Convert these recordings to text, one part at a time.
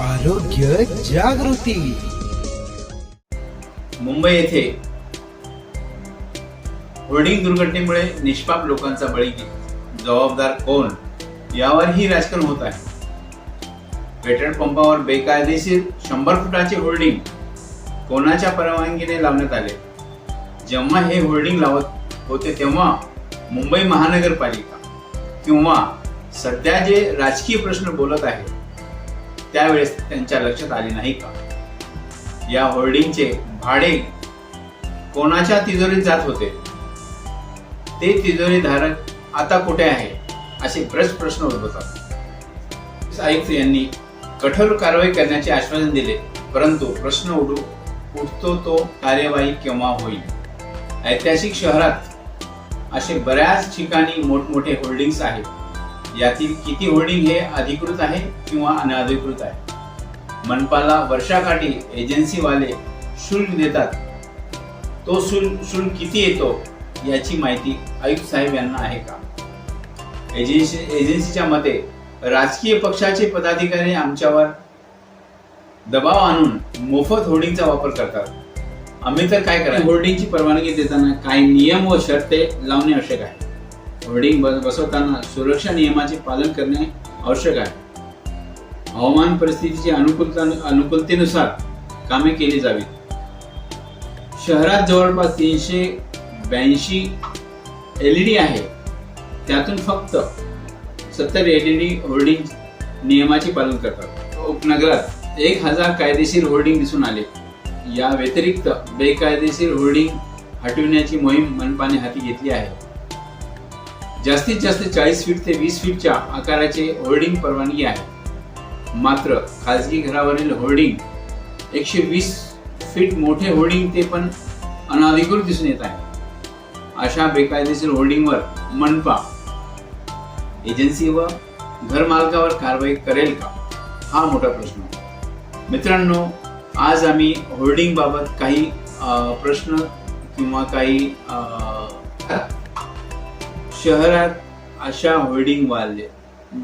आरोग्य जागृती. मुंबई येथे होर्डिंग दुर्घटनेमुळे निष्पाप लोकांचा बळी जबाबदार कोण? यावरही राजकारण होत आहे. पेट्रोल पंपावर बेकायदेशीर शंभर फुटाचे होर्डिंग कोणाच्या परवानगीने लावण्यात आले? जेव्हा हे होर्डिंग लावत होते तेव्हा मुंबई महानगरपालिका किंवा सध्या जे राजकीय प्रश्न बोलत आहे त्यावेळेस त्यांच्या लक्षात आले नाही का? या होर्डिंगचे भाडे कोणाच्या तिजोरीत जात होते? ते तिजोरी धारक आता कुठे आहे? असे बरेच प्रश्न उद्भवतात. आयुक्त यांनी कठोर कारवाई करण्याचे आश्वासन दिले परंतु प्रश्न उडू उठतो तो कार्यवाही केव्हा होईल? ऐतिहासिक शहरात असे बऱ्याच ठिकाणी मोठमोठे होल्डिंग्स आहेत. यातील किती होर्डिंग हे अधिकृत आहे किंवा अनधिकृत आहे? मनपाला वर्षाकाठी एजन्सीवाले शुल्क देतात. तो शुल्क शुल्क किती येतो याची माहिती आयुक्त साहेब यांना आहे का? एजन्सी एजन्सीच्या मते राजकीय पक्षाचे पदाधिकारी आमच्यावर दबाव आणून मोफत होर्डिंगचा वापर करतात. आम्ही तर काय करा होर्डिंगची परवानगी देताना काही नियम व शर्ते लावणे आवश्यक आहे. होर्डिंग बसवताना सुरक्षा नियमाचे पालन करणे आवश्यक आहे. हवामान परिस्थितीची अनुकूलता अनुकूलतेनुसार कामे केली जावीत. शहरात जवळपास तीनशे ब्याऐंशी एलईडी आहे. त्यातून फक्त सत्तर एलईडी होर्डिंग नियमाचे पालन करतात. उपनगरात एक हजार कायदेशीर होर्डिंग दिसून आले. या व्यतिरिक्त बेकायदेशीर होर्डिंग हटविण्याची मोहीम मनपाने हाती घेतली आहे. जास्तीत जास्त चाळीस फीट ते वीस फीटच्या आकाराचे होर्डिंग परवानगी आहे. मात्र खाजगी घरावरील होर्डिंग एकशे वीस फीट मोठे होर्डिंग ते पण अनाधिकृत दिसून येत आहे. अशा बेकायदेशीर होर्डिंगवर मनपा. एजन्सी व घरमालकावर कारवाई करेल का? हा मोठा प्रश्न आहे. मित्रांनो आज आम्ही होर्डिंग बाबत काही प्रश्न किंवा काही शहरात अशा होर्डिंगवाले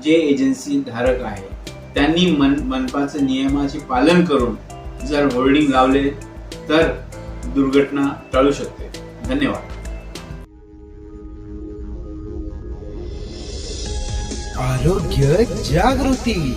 जे एजन्सी धारक आहे त्यांनी मन मनपाचं नियमाचे पालन करून जर होर्डिंग लावले तर दुर्घटना टाळू शकते. धन्यवाद. आरोग्य जागृती.